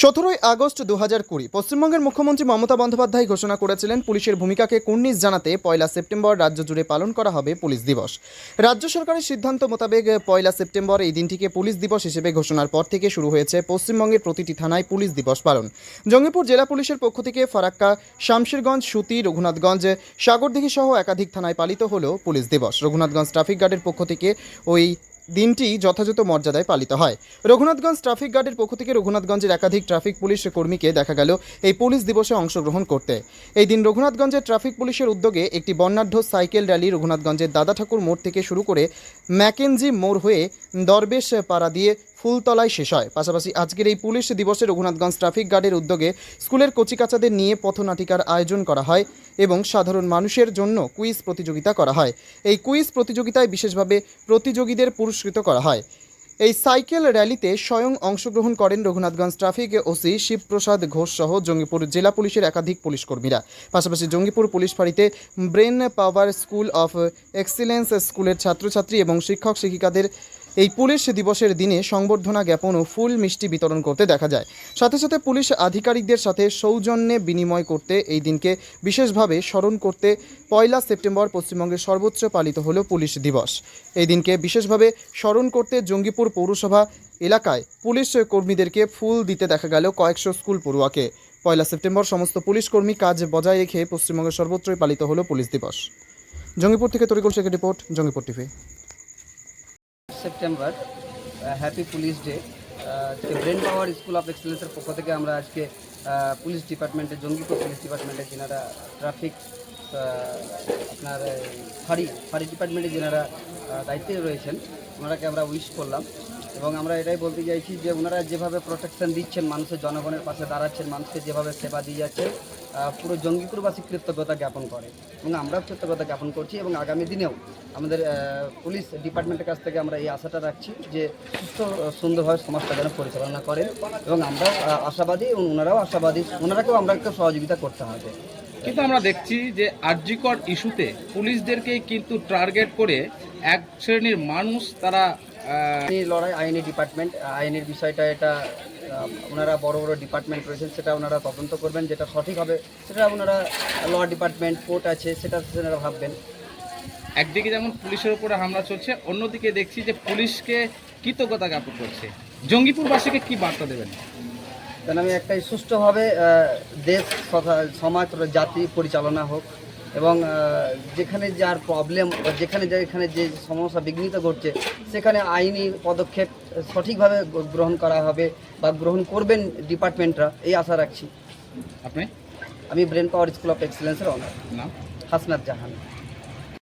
সতেরোই আগস্ট দু হাজার কুড়ি পশ্চিমবঙ্গের মুখ্যমন্ত্রী মমতা বন্দ্যোপাধ্যায় ঘোষণা করেছিলেন পুলিশের ভূমিকাকে কুর্নিশ জানাতে পয়লা সেপ্টেম্বর রাজ্য জুড়ে পালন করা হবে পুলিশ দিবস। রাজ্য সরকারের সিদ্ধান্ত মোতাবেক পয়লা সেপ্টেম্বর এই দিনটিকে পুলিশ দিবস হিসেবে ঘোষণার পর থেকে শুরু হয়েছে পশ্চিমবঙ্গের প্রতিটি থানায় পুলিশ দিবস পালন। জঙ্গিপুর জেলা পুলিশের পক্ষ থেকে ফারাক্কা, শামশেরগঞ্জ, সুতি, রঘুনাথগঞ্জ, সাগরদিঘি সহ একাধিক থানায় পালিত হল পুলিশ দিবস। রঘুনাথগঞ্জ ট্রাফিক গার্ডের পক্ষ থেকে ওই দিনটি যথাযথ মর্যাদায় পালিত হয়। রঘুনাথগঞ্জ ট্রাফিক গার্ডের পক্ষ থেকে রঘুনাথগঞ্জের একাধিক ট্রাফিক পুলিশ কর্মীকে দেখা গেল এই পুলিশ দিবসে অংশগ্রহণ করতে। এই দিন রঘুনাথগঞ্জের ট্রাফিক পুলিশের উদ্যোগে একটি বর্ণাঢ্য সাইকেল র্যালি রঘুনাথগঞ্জের দাদা ঠাকুর মোড় থেকে শুরু করে ম্যাকেনজি মোড় হয়ে দরবেশ পাড়া দিয়ে ফুলতলায় শেষ হয়। পাশাপাশি আজকের এই পুলিশ দিবসে রঘুনাথগঞ্জ ট্রাফিক গার্ডের উদ্যোগে স্কুলের কচিকাচাদের নিয়ে পথনাটিকার আয়োজন করা হয় এবং সাধারণ মানুষের জন্য কুইজ প্রতিযোগিতা করা হয়। এই কুইজ প্রতিযোগিতায় বিশেষভাবে প্রতিযোগীদের পুরস্কৃত করা হয়। এই সাইকেল র্যালিতে স্বয়ং অংশগ্রহণ করেন রঘুনাথগঞ্জ ট্রাফিক ওসি শিবপ্রসাদ ঘোষ সহ জঙ্গিপুর জেলা পুলিশের একাধিক পুলিশ কর্মীরা। পাশাপাশি Jangipur police ফাঁড়িতে Brain Power School of Excellence স্কুলের ছাত্রছাত্রী এবং শিক্ষক শিক্ষিকাদের এই পুলিশ দিবসের দিনে সংবর্ধনা জ্ঞাপন ও ফুল মিষ্টি বিতরণ করতে দেখা যায়। সাথে সাথে পুলিশ আধিকারিকদের সাথে সৌজন্যে বিনিময় করতে এই দিনকে বিশেষভাবে স্মরণ করতে পয়লা সেপ্টেম্বর পশ্চিমবঙ্গের সর্বোচ্চ পালিত হল পুলিশ দিবস। এই দিনকে বিশেষভাবে স্মরণ করতে জঙ্গিপুর পৌরসভা এলাকায় পুলিশ কর্মীদেরকে ফুল দিতে দেখা গেল কয়েকশো স্কুল পড়ুয়াকে। পয়লা সেপ্টেম্বর সমস্ত পুলিশ কর্মী কাজ বজায় রেখে পশ্চিমবঙ্গের সর্বত্রই পালিত হল পুলিশ দিবস। জঙ্গিপুর থেকে তরিকুল শেখের report, Jangipur TV. September happy police day আজকে ব্রেন পাওয়ার স্কুল অফ এক্সেলেন্সের পক্ষ থেকে আমরা আজকে পুলিশ ডিপার্টমেন্টে জঙ্গিপুর পুলিশ ডিপার্টমেন্টে যেনারা ট্রাফিক আপনার এই, ফাঁড়ি ফাঁড়ি ডিপার্টমেন্টে যেনারা দায়িত্বে রয়েছেন ওনারাকে আমরা উইশ করলাম। এবং আমরা এটাই বলতে চাইছি যে ওনারা যেভাবে প্রোটেকশন দিচ্ছেন মানুষের জনগণের পাশে দাঁড়াচ্ছেন মানুষকে যেভাবে সেবা দিয়ে যাচ্ছে আহ, পুরো জঙ্গিপুরবাসী কৃতজ্ঞতা জ্ঞাপন করে এবং আমরাও কৃতজ্ঞতা জ্ঞাপন করছি এবং আগামী দিনেও আমাদের পুলিশ ডিপার্টমেন্টের কাছ থেকে আমরা এই আশাটা রাখছি যে সুস্থ সুন্দরভাবে সমাজটা যেন পরিচালনা করেন এবং আমরাও আশাবাদী এবং ওনারাও আশাবাদী ওনারাকেও আমরা একটু সহযোগিতা করতে হবে। কিন্তু আমরা দেখছি যে আরজিকর ইস্যুতে পুলিশদেরকে কিন্তু টার্গেট করে এক শ্রেণির মানুষ তারা লড়াই আইনি ডিপার্টমেন্ট আইনের বিষয়টা এটা ওনারা বড় বড় ডিপার্টমেন্ট রয়েছেন সেটা ওনারা তদন্ত করবেন যেটা সঠিক হবে সেটা ওনারা ল ডিপার্টমেন্ট কোর্ট আছে সেটা ওনারা ভাববেন। একদিকে যেমন পুলিশের উপরে হামলা চলছে অন্যদিকে দেখছি যে পুলিশকে কৃতজ্ঞতা জ্ঞাপন করছে। জঙ্গিপুরবাসীকে কি বার্তা দেবেন? যেন আমি একটাই সুষ্ঠুভাবে দেশ সমাজ জাতি পরিচালনা হোক। এবং যেখানে যার প্রবলেম যেখানে যেখানে যে সমস্যা বিঘ্নিত ঘটছে সেখানে আইনি পদক্ষেপ সঠিকভাবে গ্রহণ করা হবে বা গ্রহণ করবেন ডিপার্টমেন্টরা এই আশা রাখছি। আপনি? আমি ব্রেন পাওয়ার স্কুল অফ এক্সেলেন্সের অনার নাম? হাসনাত জাহান।